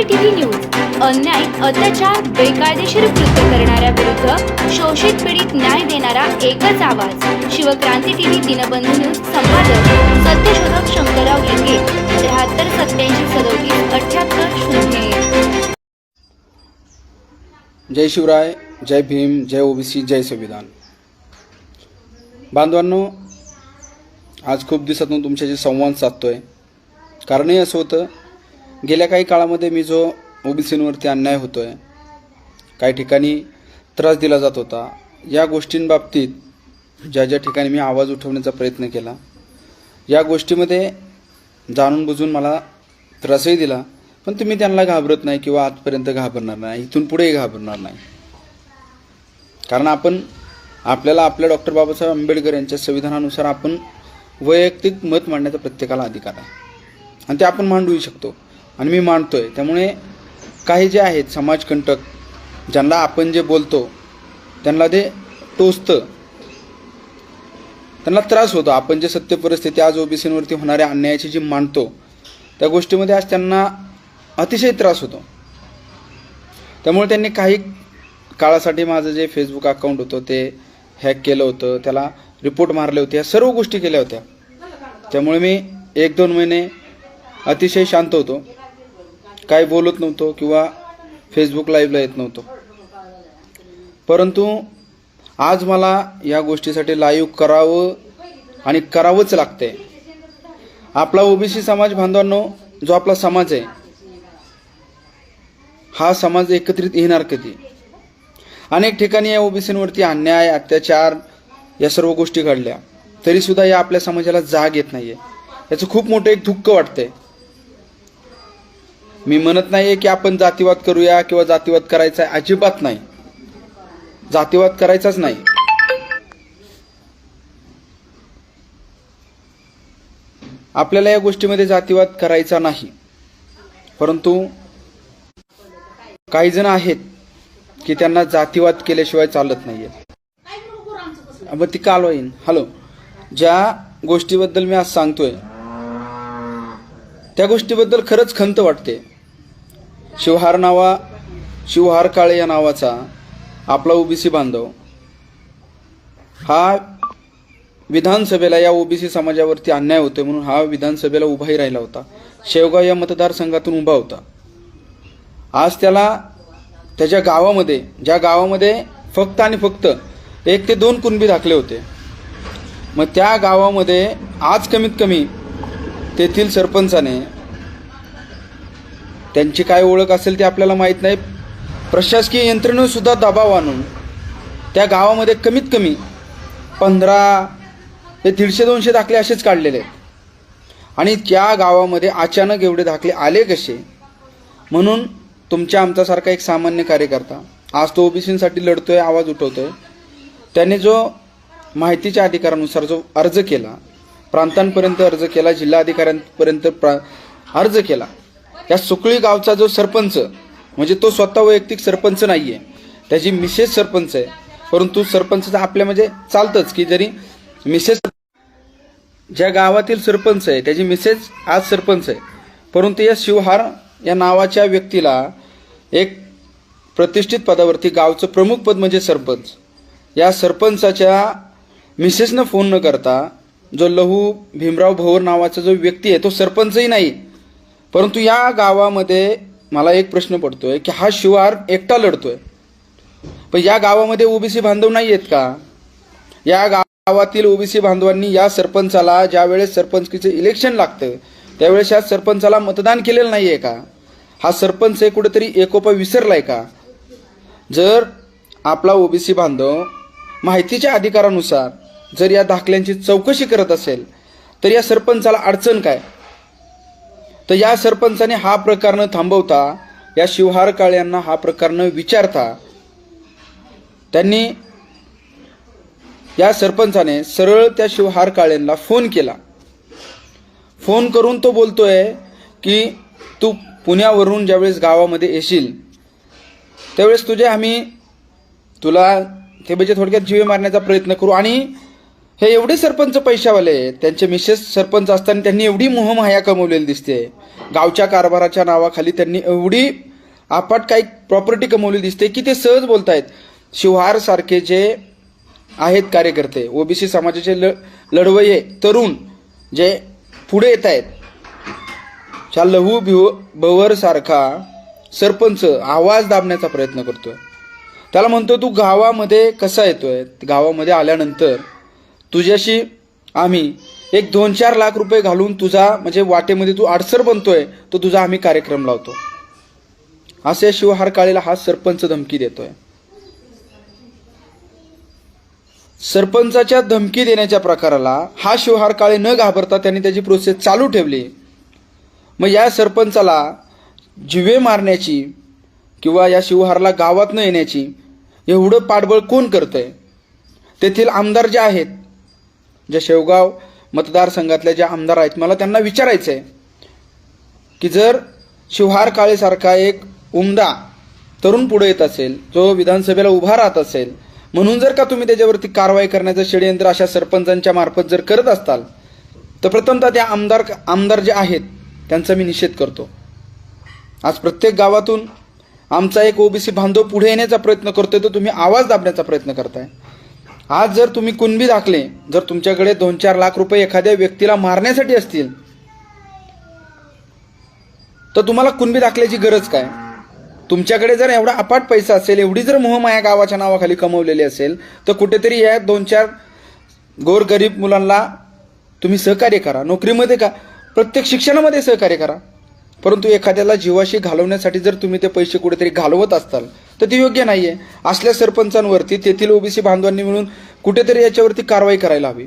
क्रांती TV news अन्याय अत्याचार बेकायदेशीर कृत्य करणाऱ्या विरुद्ध शोषित पीडित न्याय देणारा एकच आवाज. शिवक्रांती टीव्ही दिनबंधू न्यूज संपादक सत्यशोधक शंकरराव लिंगे त्र्याहत्तर सत्याऐंशी सदोतीस अठ्याहत्तर शून्य जय शिवराय जय भीम जय ओबीसी जय संविधान. बांधवांनो आज खूप दिवसातून तुमच्याशी संवाद साधतोय. कारणही असं होतं गेल्या काही काळामध्ये मी जो ओबीसींवरती अन्याय होतोय काही ठिकाणी त्रास दिला जात होता या गोष्टींबाबतीत ज्या ज्या ठिकाणी मी आवाज उठवण्याचा प्रयत्न केला या गोष्टीमध्ये जाणून बुजून मला त्रासही दिला पण तुम्ही त्यांना घाबरत नाही किंवा आजपर्यंत घाबरणार नाही इथून पुढेही घाबरणार नाही. कारण आपण आपल्याला आपल्या डॉक्टर बाबासाहेब आंबेडकर यांच्या संविधानानुसार आपण वैयक्तिक मत मांडण्याचा प्रत्येकाला अधिकार आहे. आणि ते आपण मांडूही शकतो. आणि मी मांडतोय त्यामुळे काही जे आहेत समाजकंटक ज्यांना आपण जे बोलतो त्यांना ते टोचतं. त्यांना त्रास होतो. आपण जे सत्य परिस्थिती आज ओबीसींवरती होणाऱ्या अन्यायाची जी मांडतो त्या गोष्टीमध्ये आज त्यांना अतिशय त्रास होतो. त्यामुळे त्यांनी काही काळासाठी माझं जे फेसबुक अकाउंट होतं ते हॅक केलं होतं. त्याला रिपोर्ट मारले होते. या सर्व गोष्टी केल्या होत्या. त्यामुळे मी एक दोन महिने अतिशय शांत होतो. काही बोलत नव्हतो किंवा फेसबुक लाईव्हला येत नव्हतो. परंतु आज मला या गोष्टीसाठी लाईव्ह करावं आणि करावंच लागतंय. आपला ओबीसी समाज बांधवांनो जो आपला समाज आहे हा समाज एकत्रित येणार कधी? अनेक ठिकाणी या ओबीसींवरती अन्याय अत्याचार या सर्व गोष्टी घडल्या. तरीसुद्धा या आपल्या समाजाला जाग येत नाही आहे याचं खूप मोठं एक दुःख वाटतंय. मी म्हणत नाहीये की आपण जातीवाद करूया किंवा जातीवाद करायचा आहे अजिबात नाही. जातीवाद करायचाच नाही. आपल्याला या गोष्टीमध्ये जातीवाद करायचा नाही. परंतु काही जण आहेत की त्यांना जातीवाद केल्याशिवाय चालत नाहीये. मग ती काल होईन. हॅलो ज्या गोष्टीबद्दल मी आज सांगतोय त्या गोष्टीबद्दल खरंच खंत वाटते. शिवहार नावा शिवहार काळे या नावाचा आपला ओबीसी बांधव. हा विधानसभेला या ओबीसी समाजावरती अन्याय होतोय म्हणून हा विधानसभेला उभाही राहिला होता. शेवगाव या मतदारसंघातून उभा होता. आज त्याला त्याच्या गावामध्ये ज्या गावामध्ये फक्त आणि फक्त एक ते दोन कुणबी दाखले होते. मग त्या गावामध्ये आज कमीत कमी तेथील सरपंचाने त्यांची काय ओळख असेल ते आपल्याला माहीत नाही. प्रशासकीय यंत्रणेसुद्धा दबाव आणून त्या गावामध्ये कमीत कमी पंधरा ते दीडशे दोनशे दाखले असेच काढलेले आहेत. आणि त्या गावामध्ये अचानक एवढे दाखले आले कसे? म्हणून तुमच्या आमच्यासारखा एक सामान्य कार्यकर्ता आज तो ओबीसीसाठी लढतोय आवाज उठवतोय त्याने जो माहितीच्या अधिकारानुसार जो अर्ज केला प्रांतांपर्यंत अर्ज केला जिल्हा अधिकाऱ्यांपर्यंत प्रा अर्ज केला या सुकळी गावचा जो सरपंच म्हणजे तो स्वतः वैयक्तिक सरपंच नाही आहे त्याची मिसेस सरपंच आहे. परंतु सरपंच आपल्या म्हणजे चालतंच की जरी मिसेस ज्या गावातील सरपंच आहे त्याची मिसेस आज सरपंच आहे. परंतु या शिवहार या नावाच्या व्यक्तीला एक प्रतिष्ठित पदावरती गावचं प्रमुख पद म्हणजे सरपंच. या सरपंचाच्या मिसेसनं फोन न करता जो लहू भीमराव भोवर नावाचा जो व्यक्ती आहे तो सरपंचही नाही. परंतु या गावामध्ये मला एक प्रश्न पडतोय की हा शिवार एकटा लढतोय. पण या गावामध्ये ओबीसी बांधव नाही आहेत का? या गावातील ओबीसी बांधवांनी या सरपंचाला ज्या वेळेस सरपंचकीचं इलेक्शन लागतं त्यावेळेस या सरपंचाला मतदान केलेलं नाही आहे का? हा सरपंच हे कुठेतरी एकोपा विसरलाय का? जर आपला ओबीसी बांधव माहितीच्या अधिकारानुसार जर या दाखल्यांची चौकशी करत असेल तर या सरपंचाला अडचण काय? तर या सरपंचाने हा प्रकार न थांबवता या शिवहार काळ्यांना हा प्रकार न विचारता त्यांनी या सरपंचाने सरळ त्या शिवहार काळ्यांना फोन केला. फोन करून तो बोलतोय की तू पुण्यावरून ज्यावेळेस गावामध्ये येशील त्यावेळेस तुझे आम्ही तुला ते म्हणजे थोडक्यात जीवे मारण्याचा प्रयत्न करू. आणि हे एवढे सरपंच पैशावाले त्यांचे मिसेस सरपंच असताना त्यांनी एवढी मोहमाया कमवलेली दिसते. गावच्या कारभाराच्या नावाखाली त्यांनी एवढी आपट काही प्रॉपर्टी कमवली दिसते की ते सहज बोलतायत. शिवहार सारखे जे आहेत कार्यकर्ते ओबीसी समाजाचे ल लढवये तरुण जे पुढे येत आहेत च्या लहू भिव भवर सारखा सरपंच आवाज दाबण्याचा प्रयत्न करतोय. त्याला म्हणतो तू गावामध्ये कसा येतोय? गावामध्ये आल्यानंतर तुझ्याशी आम्ही एक दोन चार लाख रुपये घालून तुझा म्हणजे वाटेमध्ये तू अडसर बनतोय तो तुझा आम्ही कार्यक्रम लावतो. असे शिवहार काळेला हा सरपंच धमकी देतोय. सरपंचाच्या धमकी देण्याच्या प्रकाराला हा शिवहार काळे न घाबरता त्यांनी त्याची प्रोसेस चालू ठेवली. मग या सरपंचाला जिवे मारण्याची किंवा या शिवहारला गावात न येण्याची एवढं पाठबळ कोण करतंय? तेथील आमदार जे आहेत ज्या शेवगाव मतदारसंघातल्या ज्या आमदार आहेत मला त्यांना विचारायचं आहे की जर शिवहार काळेसारखा एक उमदा तरुण पुढे येत असेल जो विधानसभेला उभा राहत असेल म्हणून जर का तुम्ही त्याच्यावरती कारवाई करण्याचं षडयंत्र अशा सरपंचांच्या मार्फत जर करत असताल तर प्रथमतः त्या आमदार आमदार जे आहेत त्यांचा मी निषेध करतो. आज प्रत्येक गावातून आमचा एक ओबीसी बांधव पुढे येण्याचा प्रयत्न करतोय तर तुम्ही आवाज दाबण्याचा प्रयत्न करताय. आज जर तुम्ही कुणबी दाखले जर तुमच्याकडे दोन चार लाख रुपये एखाद्या व्यक्तीला मारण्यासाठी असतील तर तुम्हाला कुणबी दाखल्याची गरज काय? तुमच्याकडे जर एवढा अपाट पैसा असेल एवढी जर मोहमाया गावाच्या नावाखाली कमवलेली असेल तर कुठेतरी या दोन चार गोरगरीब मुलांना तुम्ही सहकार्य करा नोकरीमध्ये का प्रत्येक शिक्षणामध्ये सहकार्य करा. परंतु एखाद्याला जीवाशी घालवण्यासाठी जर तुम्ही ते पैसे कुठेतरी घालवत असताल तर ते योग्य नाही आहे असल्या सरपंचांवरती तेथील ओबीसी बांधवांनी मिळून कुठेतरी याच्यावरती कारवाई करायला हवी.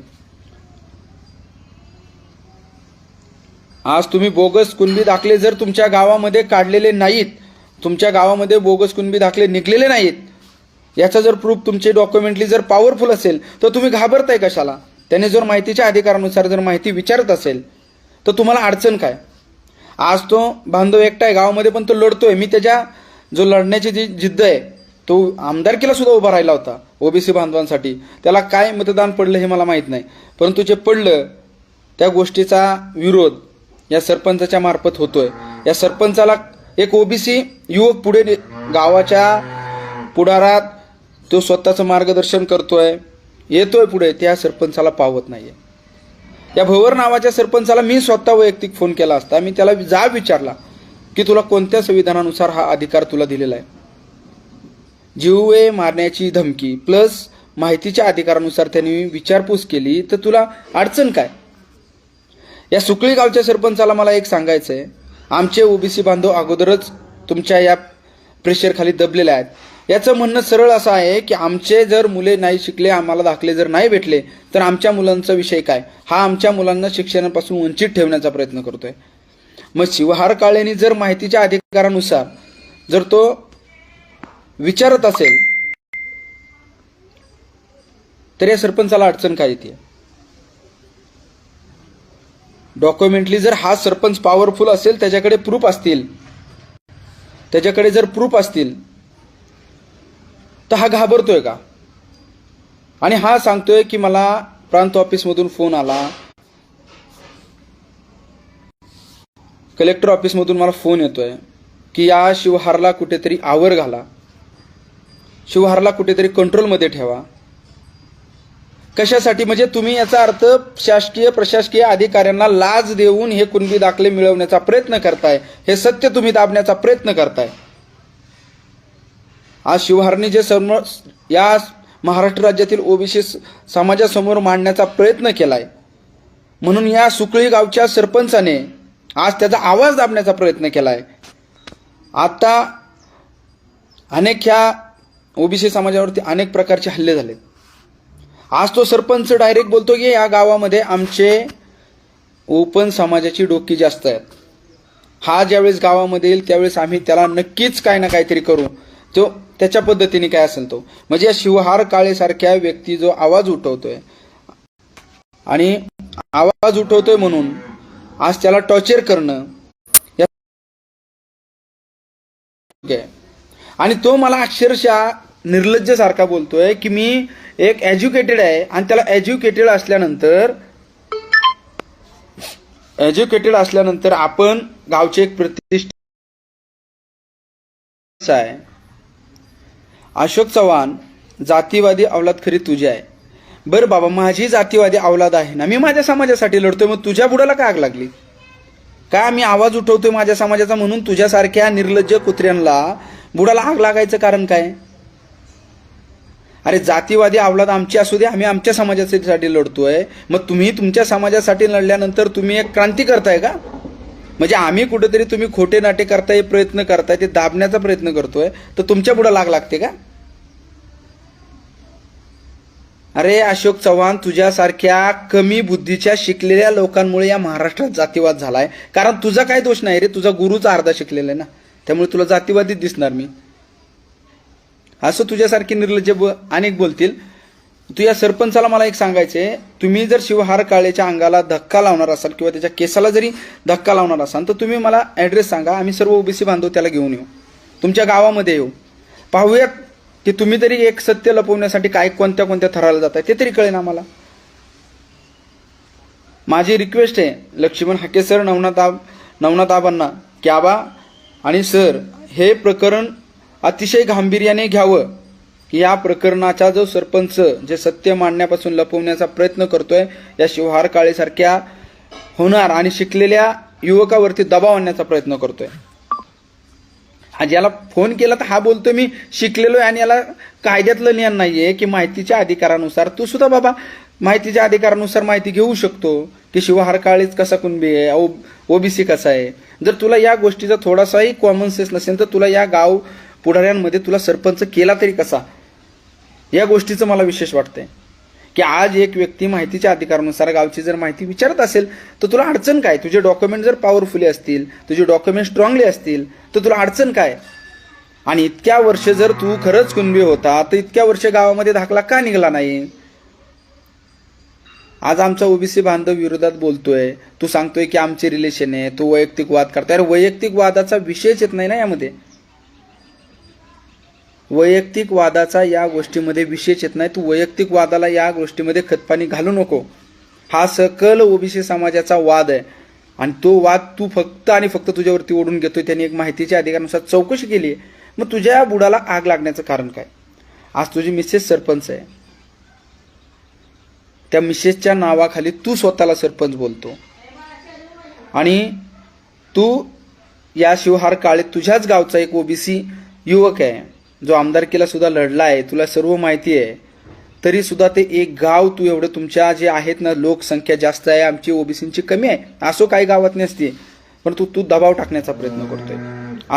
आज तुम्ही बोगस कुणबी दाखले जर तुमच्या गावामध्ये काढलेले नाहीत तुमच्या गावामध्ये बोगस कुणबी दाखले निघलेले नाहीत याचा जर प्रूफ तुमचे डॉक्युमेंटली जर पॉवरफुल असेल तर तुम्ही घाबरताय कशाला? त्याने जर माहितीच्या अधिकारानुसार जर माहिती विचारत असेल तर तुम्हाला अडचण काय? आज तो बांधव एकटा आहे गावामध्ये पण तो लढतोय. मी त्याच्या जो लढण्याची जी जिद्द आहे तो आमदारकीला सुद्धा उभा राहिला होता ओबीसी बांधवांसाठी. त्याला काय मतदान पडलं हे मला माहीत नाही. परंतु जे पडलं त्या गोष्टीचा विरोध या सरपंचाच्या मार्फत होतोय. या सरपंचाला एक ओबीसी युवक पुढे ने- गावाच्या पुढारात तो स्वतःचं मार्गदर्शन करतोय येतोय पुढे त्या सरपंचाला पावत नाहीये. या भवर नावाच्या सरपंचाला मी स्वतः वैयक्तिक फोन केला असता मी त्याला जाब विचारला की तुला कोणत्या संविधानानुसार हा अधिकार तुला दिलेला आहे? जीवे मारण्याची धमकी प्लस माहितीच्या अधिकारानुसार त्यांनी विचारपूस केली तर तुला अडचण काय? या सुकळी गावच्या सरपंचाला मला एक सांगायचं आहे आमचे ओबीसी बांधव अगोदरच तुमच्या या प्रेशरखाली दबलेले आहेत. याचं म्हणणं सरळ असं आहे की आमचे जर मुले नाही शिकले आम्हाला दाखले जर नाही भेटले तर आमच्या मुलांचा विषय काय? हा आमच्या मुलांना शिक्षणापासून वंचित ठेवण्याचा प्रयत्न करतोय. मग शिवहार काळेने जर माहितीच्या अधिकारानुसार जर तो विचारत असेल तर या सरपंचाला अडचण काय येते? डॉक्युमेंटली जर हा सरपंच पॉवरफुल असेल त्याच्याकडे प्रूफ असतील त्याच्याकडे जर प्रूफ असतील तर हा घाबरतोय का? आणि हा सांगतोय की मला प्रांत ऑफिसमधून फोन आला कलेक्टर ऑफिसमधून मला फोन येतोय की या शिवहारला कुठेतरी आवर घाला. शिवहारला कुठेतरी कंट्रोलमध्ये ठेवा. कशासाठी? म्हणजे तुम्ही याचा अर्थ शासकीय प्रशासकीय अधिकाऱ्यांना लाज देऊन हे कुणबी दाखले मिळवण्याचा प्रयत्न करताय. हे सत्य तुम्ही दाबण्याचा प्रयत्न करताय. आज शिवहारने जे समोर या महाराष्ट्र राज्यातील ओबीसी समाजासमोर मांडण्याचा प्रयत्न केलाय. म्हणून या सुकळी गावच्या सरपंचाने आज त्याचा आवाज दाबण्याचा प्रयत्न केला आहे आता अनेक ह्या ओबीसी समाजावरती अनेक प्रकारचे हल्ले झाले. आज तो सरपंच डायरेक्ट बोलतो की या गावामध्ये आमचे ओपन समाजाची डोकी जास्त आहेत. हा ज्यावेळेस गावामध्ये येईल त्यावेळेस आम्ही त्याला नक्कीच काही ना काहीतरी करू. तो त्याच्या पद्धतीने काय असेल तो? म्हणजे या शिवहार काळेसारख्या व्यक्ती जो आवाज उठवतोय. आणि आवाज उठवतोय म्हणून आज त्याला टॉर्चर करणं आहे. आणि तो मला अक्षरशः निर्लज्ज सारखा बोलतोय की मी एक एज्युकेटेड आहे आणि त्याला एज्युकेटेड असल्यानंतर एज्युकेटेड असल्यानंतर आपण गावचे एक प्रतिष्ठित आहे अशोक चव्हाण जातीवादी अवलाद खरी तुझी आहे बरं बाबा माझी जातीवादी अवलाद आहे ना मी माझ्या समाजासाठी लढतोय मग तुझ्या बुडाला काय आग लागली? काय मी आवाज उठवतोय माझ्या समाजाचा म्हणून तुझ्यासारख्या निर्लज्ज कुत्र्यांना बुडाला आग लागायचं कारण काय? अरे जातीवादी अवलाद आमची असू दे आम्ही आमच्या समाजासाठी लढतोय मग तुम्ही तुमच्या समाजासाठी लढल्यानंतर तुम्ही एक क्रांती करताय का? म्हणजे आम्ही कुठेतरी तुम्ही खोटे नाटे करताय प्रयत्न करताय ते दाबण्याचा प्रयत्न करतोय तर तुमच्यापुढे लाग लागते का? अरे अशोक चव्हाण तुझ्यासारख्या कमी बुद्धीच्या शिकलेल्या लोकांमुळे या महाराष्ट्रात जातीवाद झालाय. कारण तुझा काय दोष नाही रे तुझा गुरुचा अर्धा शिकलेला आहे ना. त्यामुळे तुला जातीवादीच दिसणार मी. असं तुझ्यासारखी निर्लज्ज ब अनेक बोलतील. तू या सरपंचाला मला एक सांगायचंय. तुम्ही जर शिवहार काळेच्या अंगाला धक्का लावणार असाल किंवा त्याच्या केसाला जरी धक्का लावणार असाल तर तुम्ही मला ॲड्रेस सांगा. आम्ही सर्व ओबीसी बांधव त्याला घेऊन येऊ. तुमच्या गावामध्ये येऊ. पाहूयात की तुम्ही तरी एक सत्य लपवण्यासाठी काय कोणत्या कोणत्या थराला जात आहे ते तरी कळेल आम्हाला. माझी रिक्वेस्ट आहे लक्ष्मण हाके सर नवनाथाब नवनाथाबांना नवनाथ की आबा आणि सर हे प्रकरण अतिशय गांभीर्याने घ्यावं. या प्रकरणाचा जो सरपंच जे सत्य मांडण्यापासून लपवण्याचा प्रयत्न करतोय या शिवहार काळेसारख्या होणार आणि शिकलेल्या युवकावरती दबाव आणण्याचा प्रयत्न करतोय. हा याला फोन केला तर हा बोलतो मी शिकलेलो आहे आणि याला कायद्यातलं ज्ञान आहे की माहितीच्या अधिकारानुसार. तू सुद्धा बाबा माहितीच्या अधिकारानुसार माहिती घेऊ शकतो की शिवहार काळीच कसा कुणबी आहे ओ ओबीसी कसा आहे. जर तुला या गोष्टीचा थोडासाही कॉमन सेन्स नसेल तर तुला या गाव पुढाऱ्यांमध्ये तुला सरपंच केला तरी कसा? या गोष्टीचं मला विशेष वाटतंय. की आज एक व्यक्ती माहितीच्या अधिकारानुसार गावची जर माहिती विचारत असेल तर तुला अडचण काय? तुझे डॉक्युमेंट जर पॉवरफुली असतील तुझे डॉक्युमेंट स्ट्रॉंगली असतील तर तुला अडचण काय? आणि इतक्या वर्ष जर तू खरंच कुणबी होता तर इतक्या वर्ष गावामध्ये दाखला का निघाला नाही? आज आमचा ओबीसी बांधव विरोधात बोलतोय. तू सांगतोय की आमचे रिलेशन आहे तू वैयक्तिक वाद करतोय. अरे वैयक्तिक वादाचा विषयच येत नाही ना यामध्ये. वैयक्तिक वादाचा या गोष्टीमध्ये विशेष येत नाही. तू वैयक्तिक वादाला या गोष्टीमध्ये खतपाणी घालू नको. हा सकल ओबीसी समाजाचा वाद आहे. आणि तो वाद तू फक्त आणि फक्त तुझ्यावरती ओढून घेतोय. त्यांनी एक माहितीच्या अधिकारानुसार चौकशी केली. आहे मग तुझ्या बुडाला आग लागण्याचं कारण काय? आज तुझी मिसेस सरपंच आहे. त्या मिसेसच्या नावाखाली तू स्वतःला सरपंच बोलतो. आणि तू या शिवहार काळे तुझ्याच गावचा एक ओबीसी युवक आहे. जो आमदारकीला सुद्धा लढला आहे तुला सर्व माहिती आहे तरी सुद्धा ते एक गाव तू एवढं तुमच्या जे आहेत ना लोकसंख्या जास्त आहे आमची ओबीसींची कमी आहे असो काही गावात नसते. परंतु तू दबाव टाकण्याचा प्रयत्न करतोय.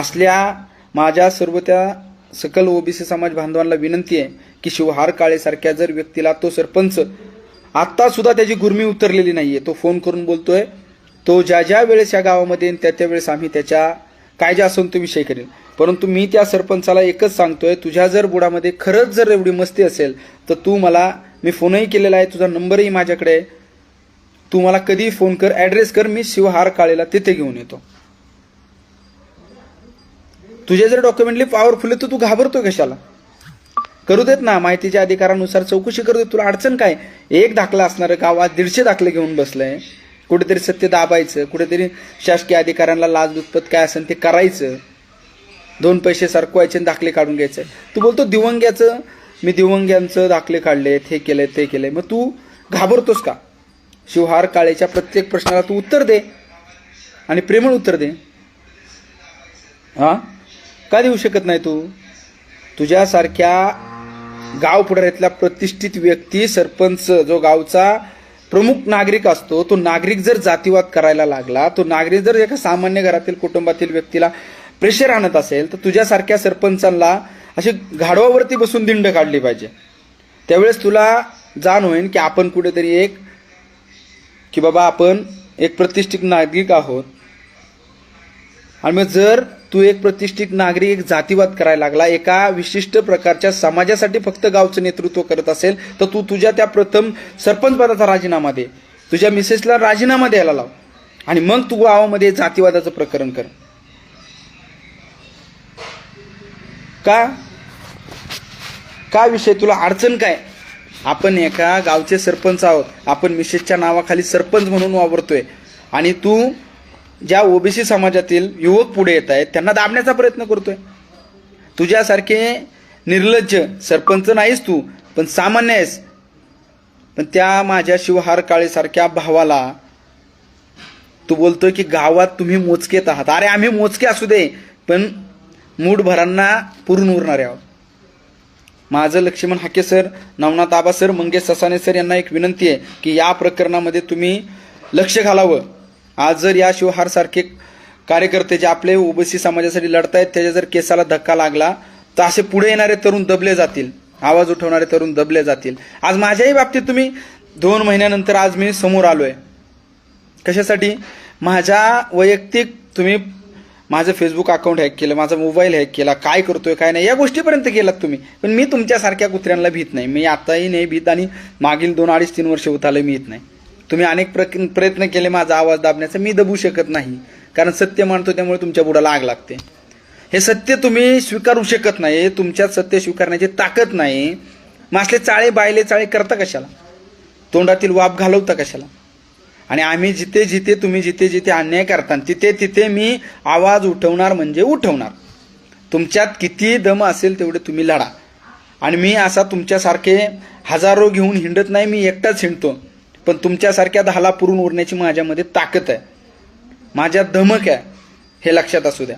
असल्या माझ्या सर्व त्या सकल ओबीसी समाज बांधवांना विनंती आहे की शिवहार काळेसारख्या जर व्यक्तीला तो सरपंच आत्ता सुद्धा त्याची गुरमी उतरलेली नाहीये तो फोन करून बोलतोय तो ज्या ज्या वेळेस या गावामध्ये येईल त्या त्या वेळेस आम्ही त्याच्या काय जे तो विषय करेल. परंतु मी त्या सरपंचाला एकच सांगतोय तुझ्या जर बुडामध्ये खरंच जर एवढी मस्ती असेल तर तू मला मी फोनही केलेला आहे तुझा नंबरही माझ्याकडे आहे. तू मला कधी फोन कर ॲड्रेस कर मी शिवहार काळेला तिथे घेऊन येतो. तुझे जर डॉक्युमेंटली पॉवरफुल आहे तर तू घाबरतो कशाला? करू देत ना माहितीच्या अधिकारानुसार चौकशी करू देत. तुला अडचण काय? एक दाखला असणार गावात दीडशे दाखले घेऊन बसलंय. कुठेतरी सत्य दाबायचं कुठेतरी शासकीय अधिकाऱ्यांना लाच दुप्पत काय असेल ते करायचं. दोन पैसे सरकवायचे आणि दाखले काढून घ्यायचे. तू बोलतो दिवंग्याचं मी दिवंग्यांचं दाखले काढले हे केले ते केले. मग तू घाबरतोस का? शिवहार काळेच्या प्रत्येक प्रश्नाला तू उत्तर दे आणि प्रेमळ उत्तर दे. हा? का देऊ शकत नाही तू? तुझ्यासारख्या गाव पुढाऱ्यातला प्रतिष्ठित व्यक्ती सरपंच जो गावचा प्रमुख नागरिक असतो तो नागरिक जर जातीवाद करायला लागला तो नागरिक जर एका सामान्य घरातील कुटुंबातील व्यक्तीला प्रेशर आणत असेल तर तुझ्यासारख्या सरपंचांना अशी घाडवावरती बसून दिंड काढली पाहिजे. त्यावेळेस तुला जाण होईल की आपण कुठेतरी एक की बाबा आपण एक प्रतिष्ठित नागरिक आहोत. आणि मग जर तू एक प्रतिष्ठित नागरिक एक जातीवाद करायला लागला एका विशिष्ट प्रकारच्या समाजासाठी फक्त गावचं नेतृत्व करत असेल तर तू तुझ्या त्या प्रथम सरपंच पदाचा राजीनामा दे. तुझ्या मिसेसला राजीनामा द्यायला लाव. आणि मग तू गावामध्ये जातीवादाचं प्रकरण कर. का? काय विषय? तुला अडचण काय? आपण एका गावचे सरपंच आहोत. आपण मिसेसच्या नावाखाली सरपंच म्हणून वावरतोय. आणि तू ज्या ओबीसी समाजातील युवक पुढे येत आहेत त्यांना दाबण्याचा प्रयत्न करतोय. तुझ्यासारखे निर्लज्ज सरपंच नाहीस तू पण सामान्य आहेस. पण त्या माझ्या शिवहार काळेसारख्या भावाला तू बोलतोय की गावात तुम्ही मोजकेत आहात. अरे आम्ही मोजके असू दे पण मूठभरांना पुरून उरणारे आहोत. माझं Laxman Hake sir Navnath Aba sir Mangesh Sasane sir यांना एक विनंती आहे की या प्रकरणामध्ये तुम्ही लक्ष घालावं. आज जर या शिवहारसारखे कार्यकर्ते जे आपले ओबीसी समाजासाठी लढतायत त्याच्या जर केसाला धक्का लागला तर असे पुढे येणारे तरुण दबले जातील. आवाज उठवणारे तरुण दबले जातील. आज माझ्याही बाबतीत तुम्ही दोन महिन्यानंतर आज मी समोर आलो आहे कशासाठी? माझ्या वैयक्तिक तुम्ही माझं फेसबुक अकाउंट हॅक केलं माझा मोबाईल हॅक केला काय करतोय काय नाही या गोष्टीपर्यंत गेलात तुम्ही. पण मी तुमच्यासारख्या कुत्र्यांना भीत नाही. मी आताही नाही भीत आणि मागील दोन अडीच तीन वर्ष होत आलं मी येत नाही. तुम्ही अनेक प्र प्रयत्न केले माझा आवाज दाबण्याचा. मी दबू शकत नाही. कारण सत्य मानतो त्यामुळे तुमच्या बुडाला आग लागते. हे सत्य तुम्ही स्वीकारू शकत नाही. तुमच्यात सत्य स्वीकारण्याची ताकद नाही. मग असले चाळे बायले चाळे करता कशाला? तोंडातील वाप घालवता कशाला? आणि आम्ही जिथे जिथे तुम्ही जिथे जिथे अन्याय करता तिथे तिथे मी आवाज उठवणार म्हणजे उठवणार. तुमच्यात किती दम असेल तेवढे तुम्ही लढा. आणि मी असा तुमच्यासारखे हजारो घेऊन हिंडत नाही मी एकटाच हिंडतो. पण तुमच्यासारख्या दहाला पुरून उरण्याची माझ्यामध्ये ताकद आहे. माझ्यात धमक आहे हे लक्षात असू द्या.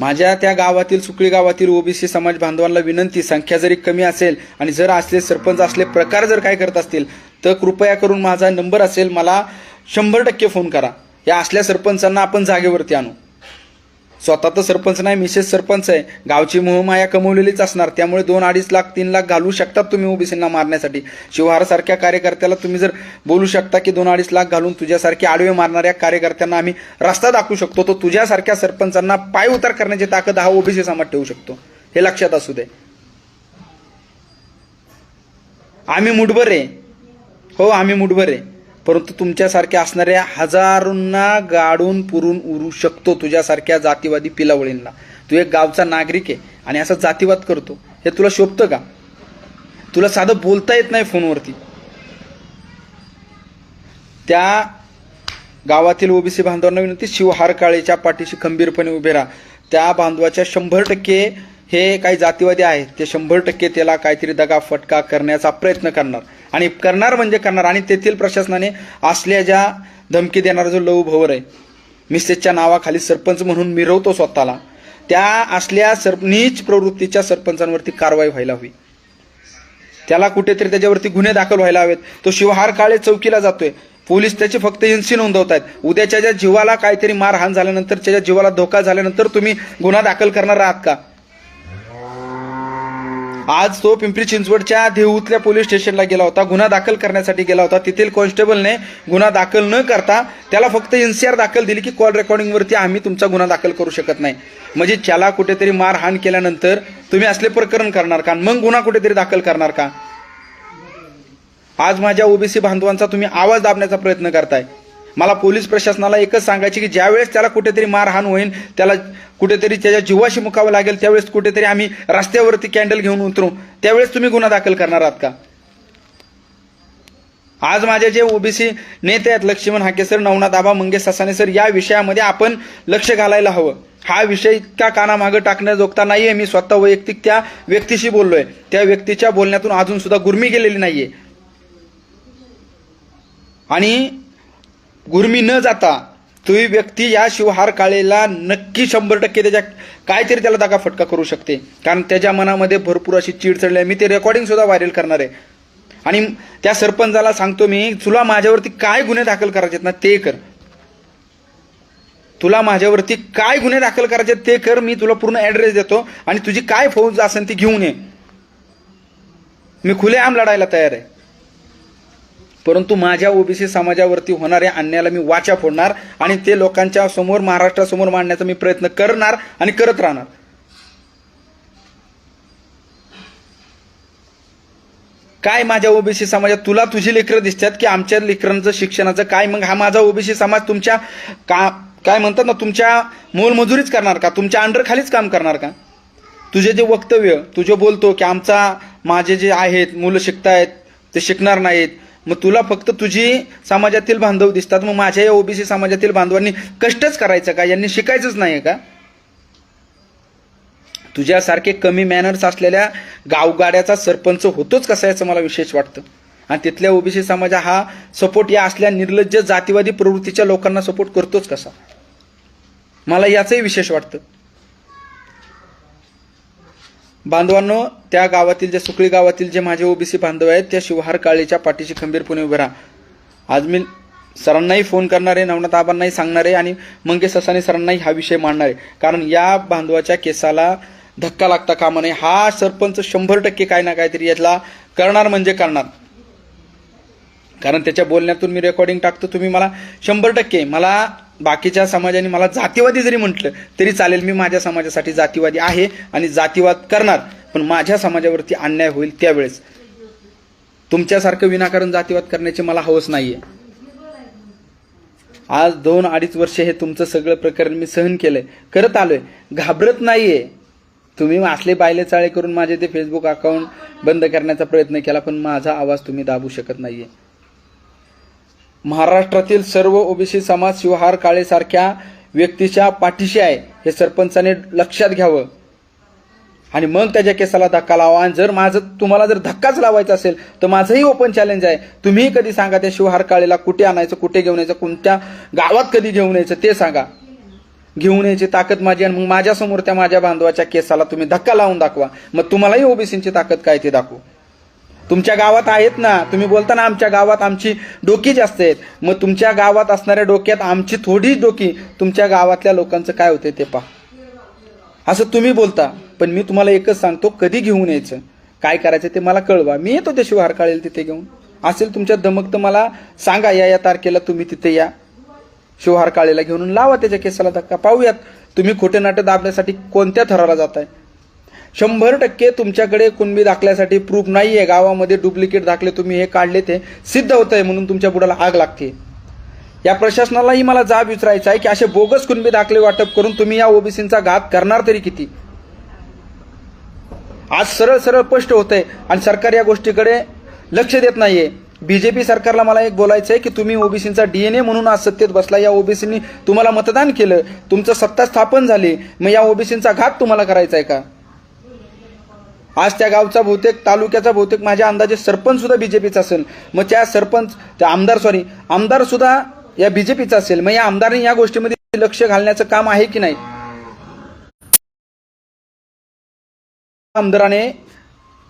माझ्या त्या गावातील सुकळी गावातील ओबीसी समाज बांधवांना विनंती संख्या जरी कमी असेल आणि जर असले सरपंच असले प्रकार जर काय करत असतील तर कृपया करून माझा नंबर असेल मला शंभर टक्के फोन करा. या असल्या सरपंचांना आपण जागेवरती आणू. स्वतः तर सरपंच नाही मिसेस सरपंच आहे. गावची मोहमाया कमवलेलीच असणार. त्यामुळे दोन अडीच लाख तीन लाख घालू शकतात तुम्ही ओबीसींना मारण्यासाठी. शिवहारसारख्या कार्यकर्त्याला तुम्ही जर बोलू शकता की दोन अडीच लाख घालून तुझ्यासारखे आडवे मारणाऱ्या कार्यकर्त्यांना आम्ही रस्ता दाखवू शकतो. तो तुझ्यासारख्या सरपंचांना पाय उतार करण्याची ताकद हा ओबीसी समाज ठेवू शकतो. हे लक्षात असू दे. आम्ही मुठभर आहे. हो आम्ही मुठभर आहे. परंतु तुमच्यासारख्या असणाऱ्या हजारोंना गाडून पुरून उरू शकतो तुझ्यासारख्या जातीवादी पिलावळींना. तू एक गावचा नागरिक आहे आणि असा जातीवाद करतो. हे तुला शोभतं का? तुला साधं बोलता येत नाही फोनवरती. त्या गावातील ओबीसी बांधवांना विनंती शिवहार काळेच्या पाठीशी खंबीरपणे उभे राहा. त्या बांधवाच्या शंभर टक्के हे काही जातीवादी आहेत. ते शंभर टक्के त्याला काहीतरी दगा फटका करण्याचा प्रयत्न करणार. आणि करणार म्हणजे करणार. आणि तेथील प्रशासनाने असल्या ज्या धमकी देणारा जो लव भवर आहे मिसेसच्या नावाखाली सरपंच म्हणून मिरवतो स्वतःला त्या असल्या सर नीच प्रवृत्तीच्या सरपंचांवरती कारवाई व्हायला हवी. त्याला कुठेतरी त्याच्यावरती गुन्हे दाखल व्हायला हवेत. तो शिवहार काळे चौकीला जातोय. पोलीस त्याची फक्त हिंसी नोंदवत आहेत. उद्याच्या ज्या जीवाला काहीतरी मारहाण झाल्यानंतर त्याच्या जीवाला धोका झाल्यानंतर तुम्ही गुन्हा दाखल करणार आहात का? आज तो पिंपरी चिंचवडच्या देऊतल्या पोलीस स्टेशनला गेला होता. गुन्हा दाखल करण्यासाठी गेला होता. तेथील कॉन्स्टेबलने गुन्हा दाखल न करता त्याला फक्त एनसीआर दाखल दिली की कॉल रेकॉर्डिंगवरती आम्ही तुमचा गुन्हा दाखल करू शकत नाही. म्हणजे त्याला कुठेतरी मारहाण केल्यानंतर तुम्ही असले प्रकरण करणार का? मग गुन्हा कुठेतरी दाखल करणार का? आज माझ्या ओबीसी बांधवांचा तुम्ही आवाज दाबण्याचा प्रयत्न करताय. मला पोलीस प्रशासनाला एकच सांगायचे की ज्यावेळेस त्याला कुठेतरी मारहाण होईल त्याला कुठेतरी त्याच्या जीवाशी मुकावं लागेल त्यावेळेस कुठेतरी आम्ही रस्त्यावरती कॅन्डल घेऊन उतरू. त्यावेळेस तुम्ही गुन्हा दाखल करणार आहात का? आज माझे जे ओबीसी नेते आहेत लक्ष्मण हाकेसर नवनाथ आबा मंगेश ससाने सर या विषयामध्ये आपण लक्ष घालायला हवं. हा विषय इतका कानामागं टाकण्याजोगता नाहीये. मी स्वतः वैयक्तिक त्या व्यक्तीशी बोललोय. त्या व्यक्तीच्या बोलण्यातून अजून सुद्धा गुरमी गेलेली नाहीये. आणि गुरमी न जाता तो व्यक्ती या शिवहार काळेला नक्की शंभर टक्के त्याच्या काहीतरी त्याला दागा फटका करू शकते. कारण त्याच्या मनामध्ये भरपूर अशी चीड चढली आहे. मी ते रेकॉर्डिंग सुद्धा व्हायरल करणार आहे. आणि त्या सरपंचाला सांगतो मी तुला माझ्यावरती काय गुन्हे दाखल करायचे आहेत ना ते कर. तुला माझ्यावरती काय गुन्हे दाखल करायचे आहेत ते कर. मी तुला पूर्ण ऍड्रेस देतो आणि तुझी काय फौज असेल ती घेऊन ये. मी खुलेआम लढायला तयार आहे. परंतु माझ्या ओबीसी समाजावरती होणाऱ्या अन्यायाला मी वाचा फोडणार आणि ते लोकांच्या समोर महाराष्ट्रासमोर मांडण्याचा मी प्रयत्न करणार आणि करत राहणार. काय माझ्या ओबीसी समाजात? तुला तुझी लेकरं दिसतात की आमच्या लेकरांचं शिक्षणाचं काय? मग हा माझा ओबीसी समाज तुमच्या का काय म्हणतात ना तुमच्या मोलमजुरीच करणार का? तुमच्या अंडरखालीच काम करणार का? तुझे जे वक्तव्य तुझे बोलतो की आमचा माझे जे आहेत मुलं शिकतायत ते शिकणार नाहीत. मग तुला फक्त तुझी समाजातील बांधव दिसतात. मग माझ्या या ओबीसी समाजातील बांधवांनी कष्टच करायचं का? यांनी शिकायचंच नाही का? तुझ्यासारखे कमी मॅनर्स असलेल्या गावगाड्याचा सरपंच होतोच कसा याचं मला विशेष वाटतं? आणि तिथल्या ओबीसी समाजा हा सपोर्ट या असल्या निर्लज्ज जातीवादी प्रवृत्तीच्या लोकांना सपोर्ट करतोच कसा? मला याचंही विशेष वाटतं. बांधवांनो त्या गावातील जे सुकळी गावातील जे माझे ओबीसी बांधव आहेत त्या शिवहार काळीच्या पाठीशी खंबीरपणे उभे राहा. आज मी सरांनाही फोन करणार आहे नवनाथ आबांनाही सांगणार आहे आणि मंगेश ससाने सरांनाही हा विषय मांडणार. आहे कारण या बांधवाच्या केसाला धक्का लागता कामा नये. हा सरपंच शंभर टक्के काय ना काहीतरी यातला करणार म्हणजे करणार. कारण त्याच्या बोलण्यातून मी रेकॉर्डिंग टाकतो तुम्ही मला शंभर टक्के मला बाकीच्या समाजाने मला जातीवादी जरी म्हटलं तरी चालेल मी माझ्या समाजासाठी जातीवादी आहे आणि जातीवाद करणार पण माझ्या समाजावरती अन्याय होईल त्यावेळेस. तुमच्यासारखं विनाकारण जातीवाद करण्याची मला हवस नाहीये. आज दोन अडीच वर्ष हे तुमचं सगळं प्रकरण मी सहन केलंय. करत आलोय. घाबरत नाहीये. तुम्ही असले बायले चाळे करून माझे ते फेसबुक अकाउंट बंद करण्याचा प्रयत्न केला पण माझा आवाज तुम्ही दाबू शकत नाहीये. महाराष्ट्रातील सर्व ओबीसी समाज शिवहार काळेसारख्या व्यक्तीच्या पाठीशी आहे हे सरपंचाने लक्षात घ्यावं. आणि मग त्याच्या केसाला धक्का लावा. आणि जर माझं तुम्हाला जर धक्काच लावायचा असेल तर माझंही ओपन चॅलेंज आहे. तुम्ही कधी सांगा त्या शिवहार काळेला कुठे आणायचं कुठे घेऊन यायचं कोणत्या गावात कधी घेऊन यायचं ते सांगा. घेऊन यायची ताकद माझी आणि मग माझ्यासमोर त्या माझ्या बांधवाच्या केसाला तुम्ही धक्का लावून दाखवा. मग तुम्हालाही ओबीसींची ताकद काय ते दाखवू. तुमच्या गावात आहेत ना तुम्ही बोलता ना आमच्या गावात आमची डोकी जास्त आहेत. मग तुमच्या गावात असणाऱ्या डोक्यात आमची थोडी डोकी तुमच्या गावातल्या लोकांचं काय होते ते पहा. असं तुम्ही बोलता पण मी तुम्हाला एकच सांगतो कधी घेऊन यायचं? काय करायचं ते मला कळवा. मी येतो ते शिवहार तिथे घेऊन. असेल तुमच्या दमक तर मला सांगा या या तारखेला तुम्ही तिथे या. शिवहार काळेला घेऊन लावा त्याच्या केसाला धक्का. पाहूयात तुम्ही खोटे नाटक दाबण्यासाठी कोणत्या थराला जाताय? शंभर टक्के तुमच्याकडे कुणबी दाखल्यासाठी प्रूफ नाही आहे गावामध्ये डुप्लिकेट दाखले तुम्ही हे काढले ते सिद्ध होत आहे म्हणून तुमच्या बुडाला आग लागते. या प्रशासनालाही मला जाब विचारायचा आहे की असे बोगस कुणबी दाखले वाटप करून तुम्ही या ओबीसींचा घात करणार तरी किती? आज सरळ सरळ स्पष्ट होत आहे आणि सरकार या गोष्टीकडे लक्ष देत नाहीये. बीजेपी सरकारला मला एक बोलायचं आहे की तुम्ही ओबीसींचा डीएनए म्हणून आज सत्तेत बसला या ओबीसींनी तुम्हाला मतदान केलं. तुमचं सत्ता स्थापन झाली. मग या ओबीसींचा घात तुम्हाला करायचा आहे का? आज त्या गावचा बहुतेक तालुक्याचा बहुतेक माझ्या अंदाजे सरपंच सुद्धा बीजेपीचा असेल. मग त्या सरपंच त्या आमदार सॉरी आमदार सुद्धा या बीजेपीचा असेल. मग या आमदारांनी या गोष्टीमध्ये लक्ष घालण्याचं काम आहे की नाही? आमदाराने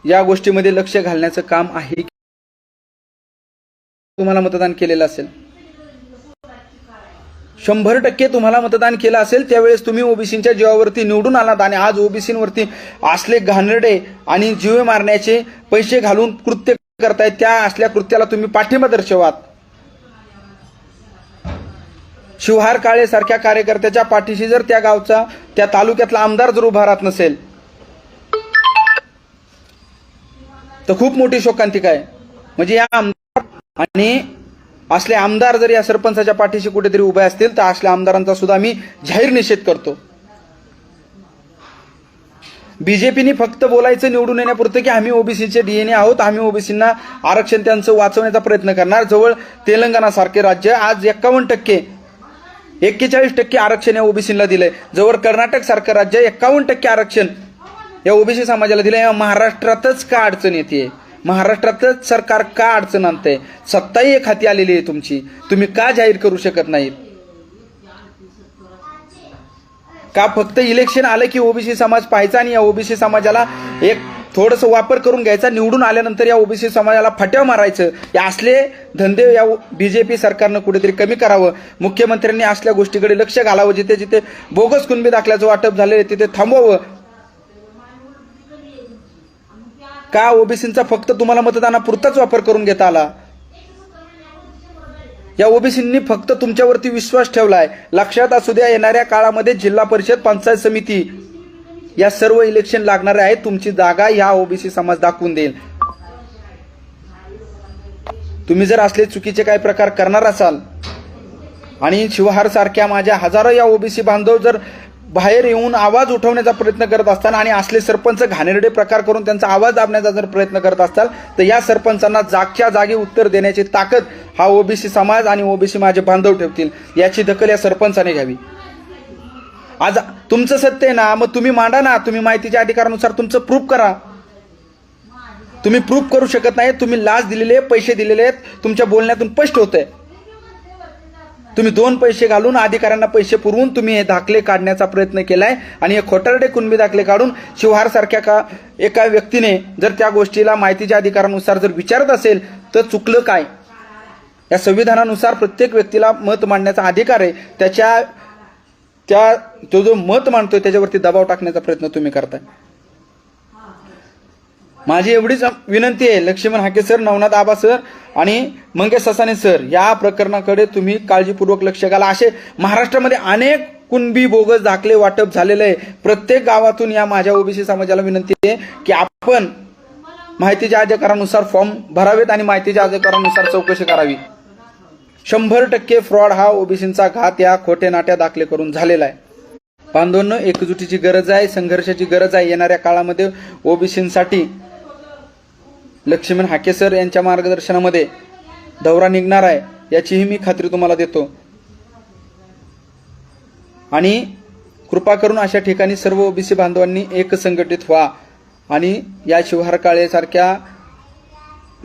या गोष्टीमध्ये लक्ष घालण्याचं काम आहे तुम्हाला मतदान केलेलं असेल. शंभर टक्के तुम्हाला मतदान केलं असेल त्यावेळेस तुम्ही ओबीसींच्या जीवावरती निवडून आलात आणि आज ओबीसींवरती असले घाणरडे आणि जीवे मारण्याचे पैसे घालून कृत्य करतायत त्या असल्या कृत्याला तुम्ही पाठिंबा दर्शवात. शिवहार काळे सारख्या कार्यकर्त्याच्या पाठीशी जर त्या गावचा त्या तालुक्यातला आमदार जर उभा राहत नसेल तर खूप मोठी शोकांतिका आहे म्हणजे या आमदार आणि असले आमदार जर या सरपंचाच्या पाठीशी कुठेतरी उभे असतील तर असल्या आमदारांचा सुद्धा मी जाहीर निषेध करतो. बीजेपीने फक्त बोलायचं निवडून येण्यापुरतं की आम्ही ओबीसीचे डीएनए आहोत आम्ही ओबीसींना आरक्षण त्यांचं वाचवण्याचा प्रयत्न करणार. जवळ तेलंगणा सारखे राज्य आज एक्कावन्न टक्के एक्केचाळीस टक्के आरक्षण या ओबीसीला दिलंय. जवळ कर्नाटक सारखं राज्य एक्कावन्न टक्के आरक्षण या ओबीसी समाजाला दिलंय. या महाराष्ट्रातच का अडचण येते महाराष्ट्रातच सरकार का अडचण आणतंय? सत्ताही एक हाती आलेली आहे तुमची. तुम्ही का जाहीर करू शकत नाही का फक्त इलेक्शन आलं की ओबीसी समाज पाहायचा आणि या ओबीसी समाजाला एक थोडस वापर करून घ्यायचा निवडून आल्यानंतर या ओबीसी समाजाला फट्या मारायचं? या असले धंदे या बीजेपी सरकारनं कुठेतरी कमी करावं. मुख्यमंत्र्यांनी असल्या गोष्टीकडे लक्ष घालावं जिथे जिथे बोगस कुणबी दाखल्याचं वाटप झालेलं आहे तिथे थांबवावं. का ओबीसींचा फक्त तुम्हाला मतदानापुरताच वापर करून घेता आला? या ओबीसींनी फक्त तुमच्यावरती विश्वास ठेवलाय. लक्षात असू द्या येणाऱ्या काळामध्ये जिल्हा परिषद पंचायत समिती या सर्व इलेक्शन लागणारे आहेत. तुमची जागा या ओबीसी समाज दाखवून देईल. तुम्ही जर असले चुकीचे काही प्रकार करणार असाल आणि शिवहार सारख्या माझ्या हजारो या ओबीसी बांधव जर बाहेर येऊन आवाज उठवण्याचा प्रयत्न करत असताना आणि असले सरपंच घाणेरडे प्रकार करून त्यांचा आवाज दाबण्याचा जर प्रयत्न करत असताल तर या सरपंचांना जागच्या जागी उत्तर देण्याची ताकद हा ओबीसी समाज आणि ओबीसी माझे बांधव ठेवतील. याची दखल या सरपंचाने घ्यावी. आज तुमचं सत्य आहे ना मग तुम्ही मांडा ना तुम्ही माहितीच्या अधिकारानुसार तुमचं प्रूफ करा. तुम्ही प्रूफ करू शकत नाही तुम्ही लाच दिलेले पैसे दिलेले आहेत तुमच्या बोलण्यातून स्पष्ट होत आहे तुम्ही दोन पैसे घालून अधिकाऱ्यांना पैसे पुरवून तुम्ही हे दाखले काढण्याचा प्रयत्न केलाय आणि हे खोटारडे कुणबी दाखले काढून शिवहार सारख्या का एका व्यक्तीने जर त्या गोष्टीला माहितीच्या अधिकारानुसार जर विचारत असेल तर चुकलं काय? या संविधानानुसार प्रत्येक व्यक्तीला मत मांडण्याचा अधिकार आहे. त्याच्या त्या तो जो मत मांडतोय त्याच्यावरती दबाव टाकण्याचा प्रयत्न तुम्ही करताय. माझी एवढीच विनंती आहे लक्ष्मण हाके सर नवनाथ आबा सर आणि मंगेश ससाने सर या प्रकरणाकडे तुम्ही काळजीपूर्वक लक्ष घाला. असे महाराष्ट्रामध्ये अनेक कुणबी बोगस दाखले वाटप झालेलं आहे. प्रत्येक गावातून या माझ्या ओबीसी समाजाला विनंती आहे की आपण माहितीच्या अधिकारानुसार फॉर्म भरावेत आणि माहितीच्या अधिकारानुसार चौकशी करावी. शंभर टक्के फ्रॉड हा ओबीसींचा घात या खोटे नाट्या दाखले करून झालेला आहे. बांधवांनो एकजुटीची गरज आहे संघर्षाची गरज आहे येणाऱ्या काळामध्ये ओबीसींसाठी लक्ष्मण हाकेसर यांच्या मार्गदर्शनामध्ये दौरा निघणार आहे याचीही मी खात्री तुम्हाला देतो. आणि कृपा करून अशा ठिकाणी सर्व ओबीसी बांधवांनी एक संघटित व्हा. आणि या शिवहार काळेसारख्या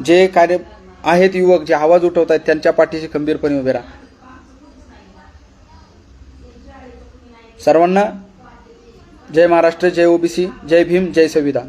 जे कार्य आहेत युवक जे आवाज उठवत आहेत त्यांच्या पाठीशी खंबीरपणे उभे राहा. सर्वांना जय महाराष्ट्र जय ओबीसी जय भीम जय संविधान.